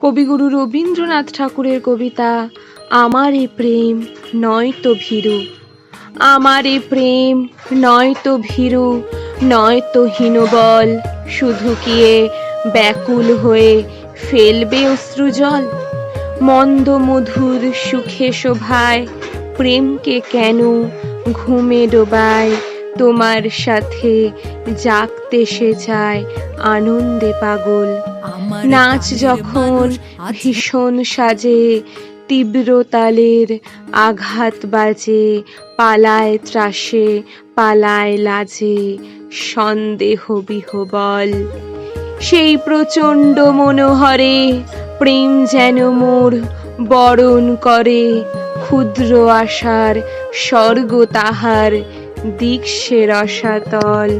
কবিগুরু রবীন্দ্রনাথ ঠাকুরের কবিতা, আমার এ প্রেম নয় তো ভীরু। আমার এ প্রেম নয় তো ভীরু, নয় তো হীনবল। শুধু কিয়ে ব্যাকুল হয়ে ফেলবে অশ্রুজল মন্দ মধুর সুখে শোভায় প্রেমকে কেন ঘুমে ডোবায়? তোমার সাথে জাগতে সে চায় আনন্দে পাগল। নাচ যখন ভীষণ সাজে তীব্র তালের আঘাত বাজে পালায় ত্রাসে পালায় লাজে সন্দেহ বিহবল। সেই প্রচণ্ড মনোহরে প্রেম যেন মোর বরণ করে ক্ষুদ্র আশার স্বর্গ তাহার দিক সে রসাতল